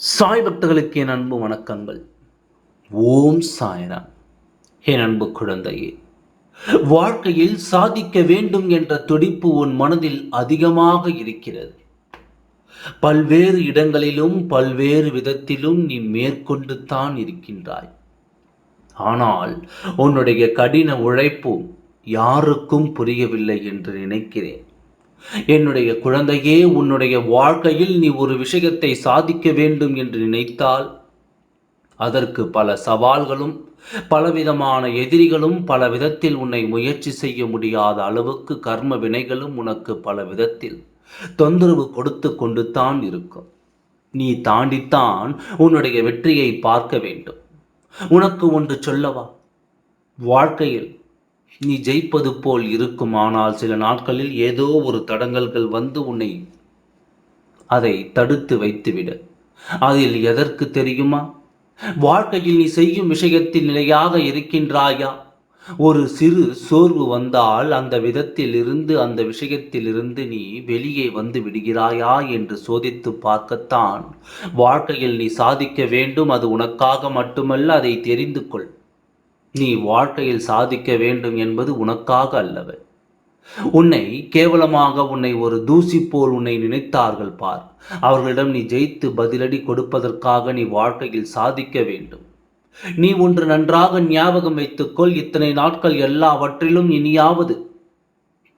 சாய் பக்தர்களுக்கு என் அன்பு வணக்கங்கள். ஓம் சாய்ராம். என் அன்பு குழந்தையே வாழ்க்கையில் சாதிக்க வேண்டும் என்ற துடிப்பு உன் மனதில் அதிகமாக இருக்கிறது. பல்வேறு இடங்களிலும் பல்வேறு விதத்திலும் நீ மேற்கொண்டு தான் இருக்கின்றாய். ஆனால் உன்னுடைய கடின உழைப்பும் யாருக்கும் புரியவில்லை என்று நினைக்கிறேன். என்னுடைய குழந்தையே உன்னுடைய வாழ்க்கையில் நீ ஒரு விஷயத்தை சாதிக்க வேண்டும் என்று நினைத்தால் அதற்கு பல சவால்களும் பலவிதமான எதிரிகளும் பல விதத்தில் உன்னை முயற்சி செய்ய முடியாத அளவுக்கு கர்ம வினைகளும் உனக்கு பல விதத்தில் தொந்தரவு கொடுத்து கொண்டு தான் இருக்கும். நீ தாண்டித்தான் உன்னுடைய வெற்றியை பார்க்க வேண்டும். உனக்கு ஒன்று சொல்லவா? வாழ்க்கையில் நீ ஜெயிப்பது போல் இருக்கும் ஆனால் சில நாட்களில் ஏதோ ஒரு தடங்கல்கள் வந்து உன்னை அதை தடுத்து வைத்துவிட. அதில் எதற்கு தெரியுமா? வாழ்க்கையில் நீ செய்யும் விஷயத்தில் நிலையாக இருக்கின்றாயா? ஒரு சிறு சோர்வு வந்தால் அந்த விதத்தில் இருந்து அந்த விஷயத்தில் இருந்து நீ வெளியே வந்து விடுகிறாயா என்று சோதித்து பார்க்கத்தான். வாழ்க்கையில் நீ சாதிக்க வேண்டும் அது உனக்காக மட்டுமல்ல அதை தெரிந்து கொள். நீ வாழ்க்கையில் சாதிக்க வேண்டும் என்பது உனக்காக அல்லவே. உன்னை கேவலமாக உன்னை ஒரு தூசி போல் உன்னை நினைத்தார்கள் பார். அவர்களிடம் நீ ஜெயித்து பதிலடி கொடுப்பதற்காக நீ வாழ்க்கையில் சாதிக்க வேண்டும். நீ ஒன்று நன்றாக ஞாபகம் வைத்துக்கொள் இத்தனை நாட்கள் எல்லாவற்றிலும் இனியாவது.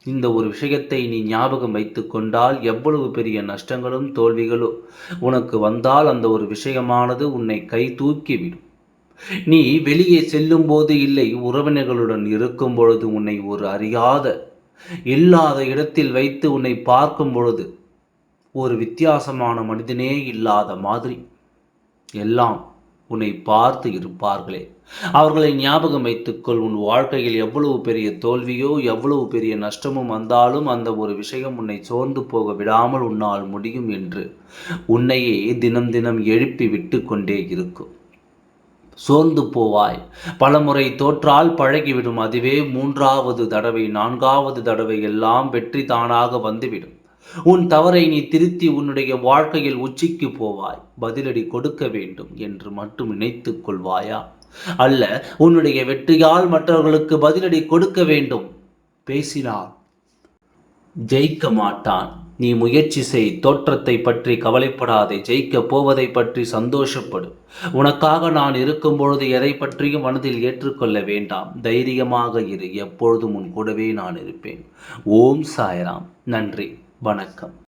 இந்த ஒரு விஷயத்தை நீ ஞாபகம் வைத்து கொண்டால் எவ்வளவு பெரிய நஷ்டங்களும் தோல்விகளும் உனக்கு வந்தால் அந்த ஒரு விஷயமானது உன்னை கை தூக்கிவிடும். நீ வெளியே செல்லும் போது இல்லை உறவினர்களுடன் இருக்கும் பொழுது உன்னை ஒரு அறியாத இல்லாத இடத்தில் வைத்து உன்னை பார்க்கும் பொழுது ஒரு வித்தியாசமான மனிதனே இல்லாத மாதிரி எல்லாம் உன்னை பார்த்து இருப்பார்களே. அவர்களை ஞாபகம் வைத்துக்கொள் உன் வாழ்க்கையில் எவ்வளவு பெரிய தோல்வியோ எவ்வளவு பெரிய நஷ்டமும் வந்தாலும் அந்த ஒரு விஷயம் உன்னை சோர்ந்து போக விடாமல் உன்னால் முடியும் என்று உன்னையே தினம் தினம் எழுப்பி விட்டு கொண்டே இருக்கும். சோர்ந்து போவாய். பலமுறை தோற்றால் பழகிவிடும் அதுவே மூன்றாவது தடவை நான்காவது தடவை எல்லாம் வெற்றி தானாக வந்துவிடும். உன் தவறை நீ திருத்தி உன்னுடைய வாழ்க்கையில் உச்சிக்கு போவாய். பதிலடி கொடுக்க வேண்டும் என்று மட்டும் நினைத்து கொள்வாயா? அல்ல உன்னுடைய வெற்றியால் மற்றவர்களுக்கு பதிலடி கொடுக்க வேண்டும். பேசினார் ஜெயிக்க மாட்டான் நீ முயற்சி செய் தோற்றத்தை பற்றி கவலைப்படாதே ஜெயிக்கப் போவதை பற்றி சந்தோஷப்படு. உனக்காக நான் இருக்கும் பொழுது எதை பற்றியும் மனதில் ஏற்றுக்கொள்ள வேண்டாம். தைரியமாக இரு எப்பொழுதும் உன் கூடவே நான் இருப்பேன். ஓம் சாய்ராம். நன்றி வணக்கம்.